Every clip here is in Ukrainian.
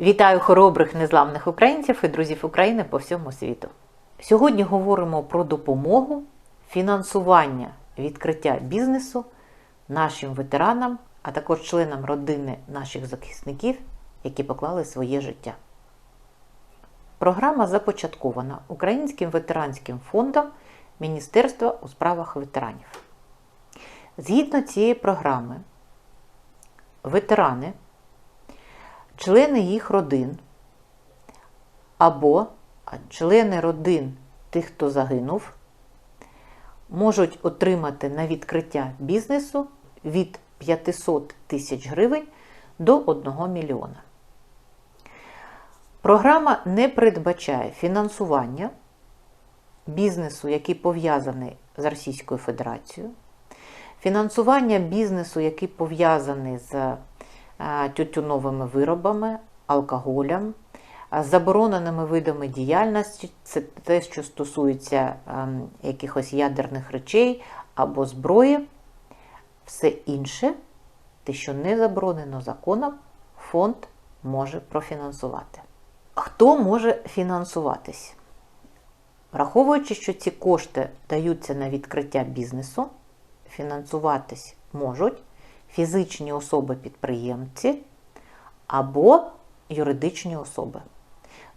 Вітаю хоробрих незламних українців і друзів України по всьому світу. Сьогодні говоримо про допомогу, фінансування відкриття бізнесу нашим ветеранам, а також членам родини наших захисників, які поклали своє життя. Програма започаткована Українським ветеранським фондом Міністерства у справах ветеранів. Згідно цієї програми, ветерани, члени їх родин або члени родин тих, хто загинув, можуть отримати на відкриття бізнесу від 500 тисяч гривень до 1 мільйона. Програма не передбачає фінансування бізнесу, який пов'язаний з Російською Федерацією, фінансування бізнесу, який пов'язаний з тютюновими виробами, алкоголем, забороненими видами діяльності, це те, що стосується ем, якихось ядерних речей або зброї, все інше, те, що не заборонено законом, фонд може профінансувати. Хто може фінансуватись? Враховуючи, що ці кошти даються на відкриття бізнесу, фінансуватись можуть фізичні особи-підприємці або юридичні особи.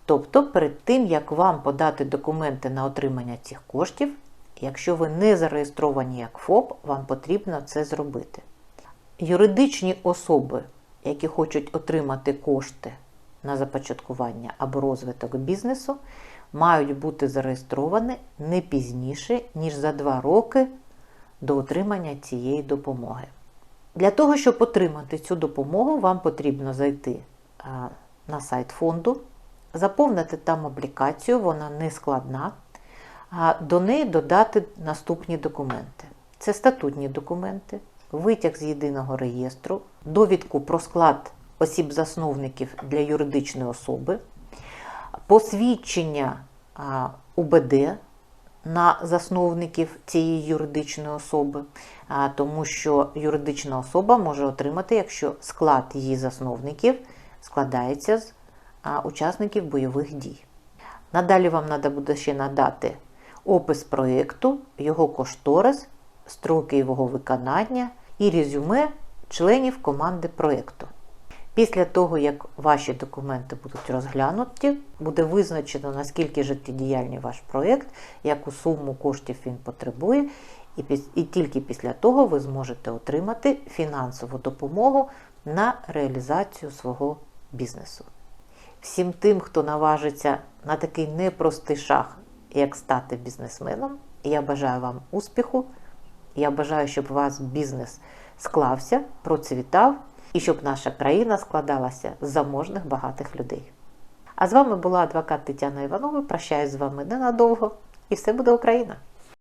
Тобто, перед тим, як вам подати документи на отримання цих коштів, якщо ви не зареєстровані як ФОП, вам потрібно це зробити. Юридичні особи, які хочуть отримати кошти на започаткування або розвиток бізнесу, мають бути зареєстровані не пізніше, ніж за 2 роки до отримання цієї допомоги. Для того, щоб отримати цю допомогу, вам потрібно зайти на сайт фонду, заповнити там аплікацію, вона не складна, до неї додати наступні документи. Це статутні документи, витяг з єдиного реєстру, довідку про склад осіб-засновників для юридичної особи, посвідчення УБД на засновників цієї юридичної особи, тому що юридична особа може отримати, якщо склад її засновників складається з учасників бойових дій. Надалі вам треба буде ще надати опис проєкту, його кошторис, строки його виконання і резюме членів команди проєкту. Після того, як ваші документи будуть розглянуті, буде визначено, наскільки життєдіяльний ваш проєкт, яку суму коштів він потребує, і, і тільки після того ви зможете отримати фінансову допомогу на реалізацію свого бізнесу. Всім тим, хто наважиться на такий непростий шаг, як стати бізнесменом, я бажаю вам успіху. Я бажаю, щоб у вас бізнес склався, процвітав і щоб наша країна складалася з заможних багатих людей. А з вами була адвокат Тетяна Іванова. Прощаюсь з вами ненадовго, і все буде Україна!